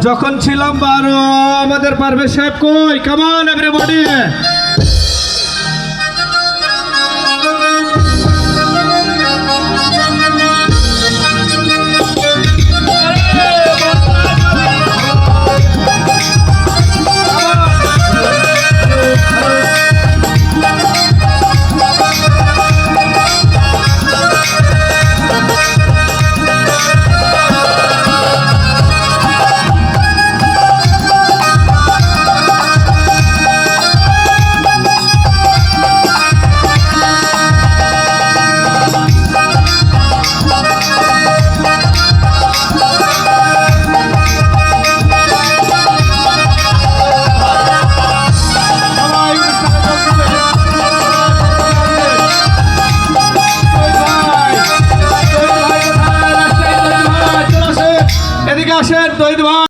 যখন ছিলাম বারো আমাদের পারবে সাহেব কই? কামান এভরিবডি এদিকে আসেন তৈরি